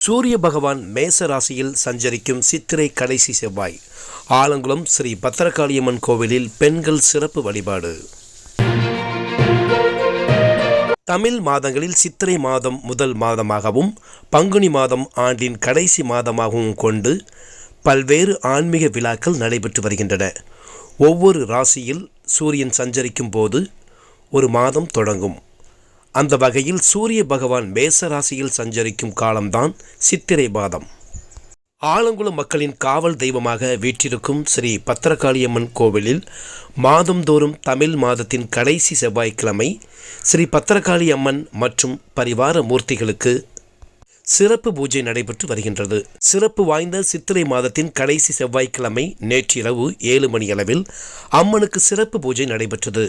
சூரிய பகவான் மேச ராசியில் சஞ்சரிக்கும் சித்திரை கடைசி செவ்வாய். ஆலங்குளம் ஸ்ரீ பத்திரகாளியம்மன் கோவிலில் பெண்கள் சிறப்பு வழிபாடு. தமிழ் மாதங்களில் சித்திரை மாதம் முதல் மாதமாகவும் பங்குனி மாதம் ஆண்டின் கடைசி மாதமாகவும் கொண்டு பல்வேறு ஆன்மீக விழாக்கள் நடைபெற்று வருகின்றன. ஒவ்வொரு ராசியில் சூரியன் சஞ்சரிக்கும் போது ஒரு மாதம் தொடங்கும். அந்த வகையில் சூரிய பகவான் மேச ராசியில் சஞ்சரிக்கும் காலம்தான் சித்திரை மாதம். ஆலங்குளம் மக்களின் காவல் தெய்வமாக வீற்றிருக்கும் ஸ்ரீ பத்திரகாளியம்மன் கோவிலில் மாதந்தோறும் தமிழ் மாதத்தின் கடைசி செவ்வாய்க்கிழமை ஸ்ரீ பத்திரகாளி அம்மன் மற்றும் பரிவார மூர்த்திகளுக்கு சிறப்பு பூஜை நடைபெற்று வருகின்றது. சிறப்பு வாய்ந்த சித்திரை மாதத்தின் கடைசி செவ்வாய்க்கிழமை நேற்றிரவு ஏழு மணியளவில் அம்மனுக்கு சிறப்பு பூஜை நடைபெற்றது.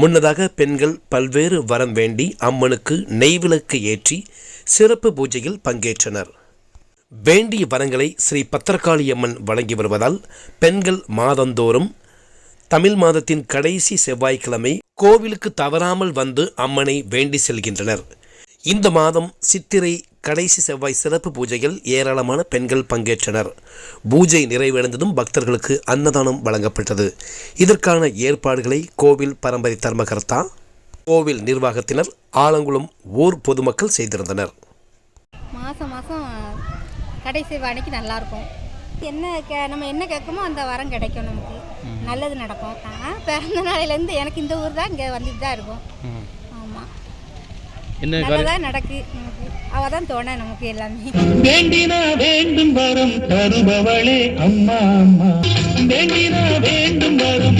முன்னதாக பெண்கள் பல்வேறு வரம் வேண்டி அம்மனுக்கு நெய்விளக்கு ஏற்றி சிறப்பு பூஜையில் பங்கேற்றனர். வேண்டிய வரங்களை ஸ்ரீ பத்திரகாளியம்மன் வழங்கி வருவதால் பெண்கள் மாதந்தோறும் தமிழ் மாதத்தின் கடைசி செவ்வாய்க்கிழமை கோவிலுக்கு தவறாமல் வந்து அம்மனை வேண்டி செல்கின்றனர். இந்த மாதம் சித்திரை கடைசி செவ்வாய் சிறப்பு பூஜையில் ஏராளமான பெண்கள் பங்கேற்றனர். பூஜை நிறைவடைந்ததும் பக்தர்களுக்கு அன்னதானம் வழங்கப்பட்டது. இதற்கான ஏற்பாடுகளை கோவில் பரம்பரை தர்மகர்த்தா கோவில் நிர்வாகத்தினர் ஆலங்குளம் ஊர் பொதுமக்கள் செய்திருந்தனர். மாதம் மாதம் கடைசி வாணிக்கு நல்லாயிருக்கும். என்ன கே நம்ம என்ன கேட்குமோ அந்த வரம் கிடைக்கும் நமக்கு. நல்லது நடக்கும். பிறந்த நாளையிலேருந்து எனக்கு இந்த ஊர் தான் இங்கே வந்துட்டு தான் இருக்கும். என்ன நல்லதாக நடக்கு அவள் தான் தோணை நமக்கு எல்லாமே. வேண்டினா வேண்டும் வரம் தருபவளே அம்மா அம்மா. வேண்டினா வேண்டும் வரம்